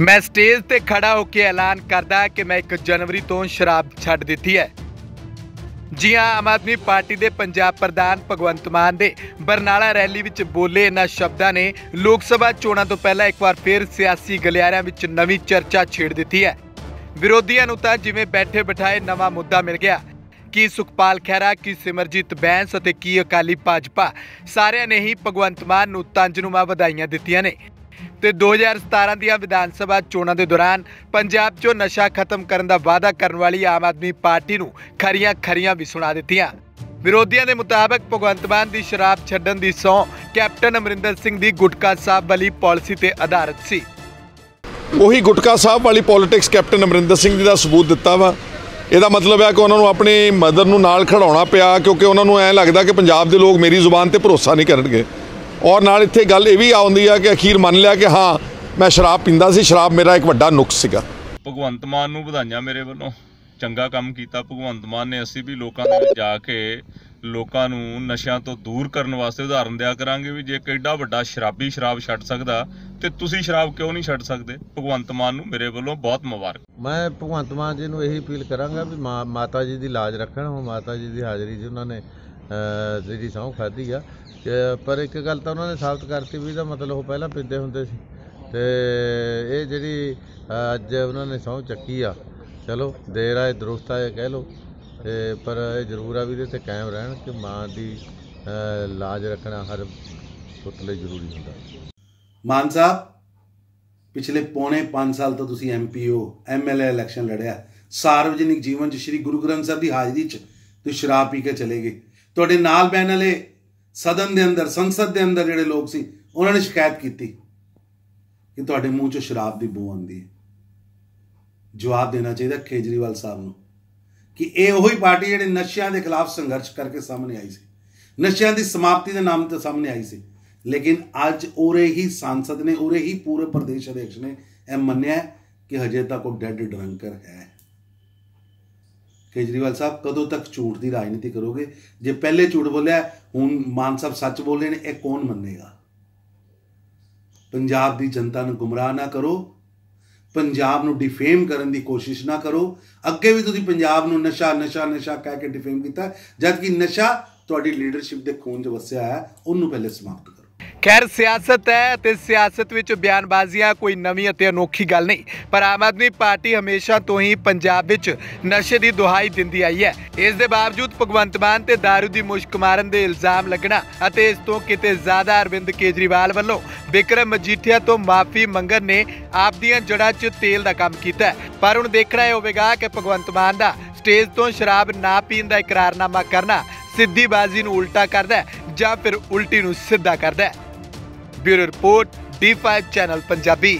ਮੈਂ ਸਟੇਜ ਤੇ ਖੜਾ ਹੋ ਕੇ ਐਲਾਨ ਕਰਦਾ ਕਿ ਮੈਂ 1 ਜਨਵਰੀ ਤੋਂ ਸ਼ਰਾਬ ਛੱਡ ਦਿੱਤੀ ਹੈ। ਜੀ ਹਾਂ, ਆਮ ਆਦਮੀ ਪਾਰਟੀ ਦੇ ਪੰਜਾਬ ਪ੍ਰਧਾਨ ਭਗਵੰਤ ਮਾਨ ਦੇ ਬਰਨਾਲਾ ਰੈਲੀ ਵਿੱਚ ਬੋਲੇ ਇਹਨਾਂ ਸ਼ਬਦਾਂ ਨੇ ਲੋਕ ਸਭਾ ਚੋਣਾਂ ਤੋਂ ਪਹਿਲਾਂ ਇੱਕ ਵਾਰ ਫਿਰ ਸਿਆਸੀ ਗਲਿਆਰਿਆਂ ਵਿੱਚ ਨਵੀਂ ਚਰਚਾ ਛੇੜ ਦਿੱਤੀ ਹੈ। ਵਿਰੋਧੀਆਂ ਨੂੰ ਤਾਂ ਜਿਵੇਂ ਬੈਠੇ ਬਿਠਾਏ ਨਵਾਂ ਮੁੱਦਾ ਮਿਲ ਗਿਆ। ਕੀ ਸੁਖਪਾਲ ਖਹਿਰਾ, ਕੀ ਸਿਮਰਜੀਤ ਬੈਂਸ ਅਤੇ ਕੀ ਅਕਾਲੀ ਭਾਜਪਾ, ਸਾਰਿਆਂ ਨੇ ਹੀ ਭਗਵੰਤ ਮਾਨ ਨੂੰ ਤੰਜਨੁਮਾ ਵਧਾਈਆਂ ਦਿੱਤੀਆਂ ਨੇ। ਤੇ 2017 ਦੀਆਂ ਵਿਧਾਨ ਸਭਾ ਚੋਣਾਂ ਦੇ ਦੌਰਾਨ ਪੰਜਾਬ 'ਚੋਂ ਨਸ਼ਾ ਖਤਮ ਕਰਨ ਦਾ ਵਾਅਦਾ ਕਰਨ ਵਾਲੀ ਆਮ ਆਦਮੀ ਪਾਰਟੀ ਨੂੰ ਖਰੀਆਂ ਖਰੀਆਂ ਵੀ ਸੁਣਾ ਦਿੱਤੀਆਂ। ਵਿਰੋਧੀਆਂ ਦੇ ਮੁਤਾਬਕ ਭਗਵੰਤ ਮਾਨ ਦੀ ਸ਼ਰਾਬ ਛੱਡਣ ਦੀ ਸੌ ਕੈਪਟਨ ਅਮਰਿੰਦਰ ਸਿੰਘ ਦੀ ਗੁਟਕਾ ਸਾਹਿਬ ਵਾਲੀ ਪਾਲਿਸੀ ਤੇ ਆਧਾਰਿਤ ਸੀ। ਉਹੀ ਗੁਟਕਾ ਸਾਹਿਬ ਵਾਲੀ ਪੋਲਿਟਿਕਸ ਕੈਪਟਨ ਅਮਰਿੰਦਰ ਸਿੰਘ ਜੀ ਦਾ ਸਬੂਤ ਦਿੱਤਾ ਵਾ। ਇਹਦਾ ਮਤਲਬ ਹੈ ਕਿ ਉਹਨਾਂ ਨੂੰ ਆਪਣੀ ਮਦਰ ਨੂੰ ਨਾਲ ਖੜਾਉਣਾ ਪਿਆ, ਕਿਉਂਕਿ ਉਹਨਾਂ ਨੂੰ ਐ ਲੱਗਦਾ ਕਿ ਪੰਜਾਬ ਦੇ ਲੋਕ ਮੇਰੀ ਜ਼ੁਬਾਨ ਤੇ ਭਰੋਸਾ ਨਹੀਂ ਕਰਨਗੇ। ਔਰ ਨਾਲ ਇੱਥੇ ਗੱਲ ਇਹ ਵੀ ਆਉਂਦੀ ਆ ਕਿ ਅਖੀਰ ਮੰਨ ਲਿਆ ਕਿ ਹਾਂ ਮੈਂ ਸ਼ਰਾਬ ਪੀਂਦਾ ਸੀ ਸ਼ਰਾਬ ਮੇਰਾ ਇੱਕ ਵੱਡਾ ਨੁਕਸ ਸੀਗਾ। ਭਗਵੰਤ ਮਾਨ ਨੂੰ ਵਧਾਈਆਂ ਮੇਰੇ ਵੱਲੋਂ। ਚੰਗਾ ਕੰਮ ਕੀਤਾ ਭਗਵੰਤ ਮਾਨ ਨੇ ਅਸੀਂ ਵੀ ਲੋਕਾਂ ਦੇ ਵਿੱਚ ਜਾ ਕੇ ਲੋਕਾਂ ਨੂੰ ਨਸ਼ਿਆਂ ਤੋਂ ਦੂਰ ਕਰਨ ਵਾਸਤੇ ਉਦਾਹਰਨ ਦਿਆ ਕਰਾਂਗੇ ਵੀ ਜੇ ਕਿੱਡਾ ਵੱਡਾ ਸ਼ਰਾਬੀ ਸ਼ਰਾਬ ਛੱਡ ਸਕਦਾ ਤੇ ਤੁਸੀਂ ਸ਼ਰਾਬ ਕਿਉਂ ਨਹੀਂ ਛੱਡ ਸਕਦੇ? ਭਗਵੰਤ ਮਾਨ ਨੂੰ ਮੇਰੇ ਵੱਲੋਂ ਬਹੁਤ ਮੁਬਾਰਕ। ਮੈਂ ਭਗਵੰਤ ਮਾਨ ਜੀ ਨੂੰ ਇਹੀ ਅਪੀਲ ਕਰਾਂਗਾ ਵੀ ਮਾਂ ਮਾਤਾ ਜੀ ਦੀ ਲਾਜ ਰੱਖਣ ਉਹ ਮਾਤਾ ਜੀ ਦੀ ਹਾਜ਼ਰੀ 'ਚ ਉਹਨਾਂ ਨੇ ਜਿਹੜੀ ਸਹੁੰ ਖਾਧੀ ਆ। ਕਿ ਪਰ ਇੱਕ ਗੱਲ ਤਾਂ ਉਹਨਾਂ ਨੇ ਸਾਬਤ ਕਰਤੀ ਵੀ ਇਹਦਾ ਮਤਲਬ ਉਹ ਪਹਿਲਾਂ ਪੀਂਦੇ ਹੁੰਦੇ ਸੀ। ਤੇ ਇਹ ਜਿਹੜੀ ਅੱਜ ਉਹਨਾਂ ਨੇ ਸਹੁੰ ਚੱਕੀ ਆ, ਚਲੋ, ਦੇਰ ਆਏ ਦਰੁਸਤ ਆਏ ਕਹਿ ਲਓ। ਤੇ, ਪਰ ਇਹ ਜ਼ਰੂਰ ਆ ਵੀ ਇਹਦੇ ਤੇ ਕਾਇਮ ਰਹਿਣ ਕਿ ਮਾਂ ਦੀ ਲਾਜ ਰੱਖਣਾ ਹਰ ਪੁੱਤ ਲਈ ਜ਼ਰੂਰੀ ਹੁੰਦਾ। ਮਾਨ ਸਾਹਿਬ, ਪਿਛਲੇ ਪੌਣੇ 5 ਸਾਲ ਤੋਂ ਤੁਸੀਂ ਐਮਪੀ ਹੋ ਐਮਐਲਏ ਇਲੈਕਸ਼ਨ ਲੜਿਆ। ਸਾਰਵਜਨਿਕ ਜੀਵਨ 'ਚ ਸ੍ਰੀ ਗੁਰੂ ਗ੍ਰੰਥ ਸਾਹਿਬ ਦੀ ਹਾਜ਼ਰੀ 'ਚ ਤੁਸੀਂ ਸ਼ਰਾਬ ਪੀ ਕੇ ਚਲੇ ਗਏ। ਤੁਹਾਡੇ ਨਾਲ ਬਹਿਣ ਵਾਲੇ ਸਦਨ ਦੇ ਅੰਦਰ, ਸੰਸਦ ਦੇ ਅੰਦਰ ਜਿਹੜੇ ਲੋਕ ਸੀ, ਉਹਨਾਂ ਨੇ ਸ਼ਿਕਾਇਤ ਕੀਤੀ ਕਿ ਤੁਹਾਡੇ ਮੂੰਹ 'ਚੋਂ ਸ਼ਰਾਬ ਦੀ ਬੂ ਆਉਂਦੀ ਹੈ। ਜਵਾਬ ਦੇਣਾ ਚਾਹੀਦਾ ਕੇਜਰੀਵਾਲ ਸਾਹਿਬ ਨੂੰ ਕਿ ਇਹ ਉਹੀ ਪਾਰਟੀ ਜਿਹੜੀ ਨਸ਼ਿਆਂ ਦੇ ਖਿਲਾਫ ਸੰਘਰਸ਼ ਕਰਕੇ ਸਾਹਮਣੇ ਆਈ ਸੀ। ਨਸ਼ਿਆਂ ਦੀ ਸਮਾਪਤੀ ਦੇ ਨਾਮ ਤੇ ਸਾਹਮਣੇ ਆਈ ਸੀ। ਲੇਕਿਨ ਅੱਜ ਉਰੇ ਹੀ ਸੰਸਦ ਨੇ, ਉਰੇ ਹੀ ਪੂਰੇ ਪ੍ਰਦੇਸ਼ ਅਧਿਕਸ਼ ਨੇ ਇਹ ਮੰਨਿਆ ਕਿ ਹਜੇ ਤੱਕ ਉਹ ਡੈਡ ਡਰੰਕਰ ਹੈ। ਕੇਜਰੀਵਾਲ ਸਾਹਿਬ, ਕਦੋਂ ਤੱਕ ਝੂਠ ਦੀ ਰਾਜਨੀਤੀ ਕਰੋਗੇ? ਜੇ ਪਹਿਲੇ ਝੂਠ ਬੋਲਿਆ, ਹੁਣ ਮਾਨ ਸਾਹਿਬ ਸੱਚ ਬੋਲੇ ਨੇ, ਇਹ ਕੌਣ ਮੰਨੇਗਾ? ਪੰਜਾਬ ਦੀ ਜਨਤਾ ਨੂੰ ਗੁੰਮਰਾਹ ਨਾ ਕਰੋ, ਪੰਜਾਬ ਨੂੰ ਡਿਫੇਮ ਕਰਨ ਦੀ ਕੋਸ਼ਿਸ਼ ਨਾ ਕਰੋ। ਅੱਗੇ ਵੀ ਤੁਸੀਂ ਪੰਜਾਬ ਨੂੰ ਨਸ਼ਾ ਨਸ਼ਾ ਨਸ਼ਾ ਕਹਿ ਕੇ ਡਿਫੇਮ ਕੀਤਾ ਜਦ ਕਿ ਨਸ਼ਾ ਤੁਹਾਡੀ ਲੀਡਰਸ਼ਿਪ ਦੇ ਖੂਨ 'ਚ ਵਸਿਆ ਹੈ, ਉਹਨੂੰ ਪਹਿਲੇ ਸਮਾਪਤ ਖੈਰ, ਸਿਆਸਤ ਹੈ ਤੇ ਸਿਆਸਤ ਵਿੱਚ ਬਿਆਨਬਾਜ਼ੀਆਂ ਕੋਈ ਨਵੀਂ ਅਤੇ ਅਨੋਖੀ ਗੱਲ ਨਹੀਂ, ਪਰ ਆਮ ਆਦਮੀ ਪਾਰਟੀ ਹਮੇਸ਼ਾ ਤੋਂ ਹੀ ਪੰਜਾਬ ਵਿੱਚ ਨਸ਼ੇ ਦੀ ਦੁਹਾਈ ਦਿੰਦੀ ਆਈ ਹੈ। ਇਸ ਦੇ ਬਾਵਜੂਦ ਭਗਵੰਤ ਮਾਨ ਤੇ दारू ਦੀ ਮੁਸ਼ਕ ਮਾਰਨ ਦੇ ਇਲਜ਼ਾਮ ਲੱਗਣਾ ਅਤੇ ਇਸ ਤੋਂ ਕਿਤੇ ਜ਼ਿਆਦਾ ਅਰਵਿੰਦ ਕੇਜਰੀਵਾਲ ਵੱਲੋਂ ਬਿਕਰਮ ਮਜੀਠੀਆ ਤੋਂ ਮਾਫੀ ਮੰਗਣ ਨੇ ਆਪ ਦੀਆਂ ਜੜ੍ਹਾਂ 'ਚ ਤੇਲ ਦਾ ਕੰਮ ਕੀਤਾ ਪਰ ਹੁਣ ਦੇਖਣਾ ਇਹ ਹੋਵੇਗਾ ਕਿ ਭਗਵੰਤ ਮਾਨ ਦਾ ਸਟੇਜ ਤੋਂ ਸ਼ਰਾਬ ਨਾ ਪੀਣ ਦਾ ਇਕਰਾਰਨਾਮਾ ਕਰਨਾ ਸਿੱਧੀ ਬਾਜ਼ੀ ਨੂੰ ਉਲਟਾ ਕਰਦਾ ਜਾਂ ਫਿਰ ਉਲਟੀ ਨੂੰ ਸਿੱਧਾ ਕਰਦਾ bureau report D5 channel Punjabi.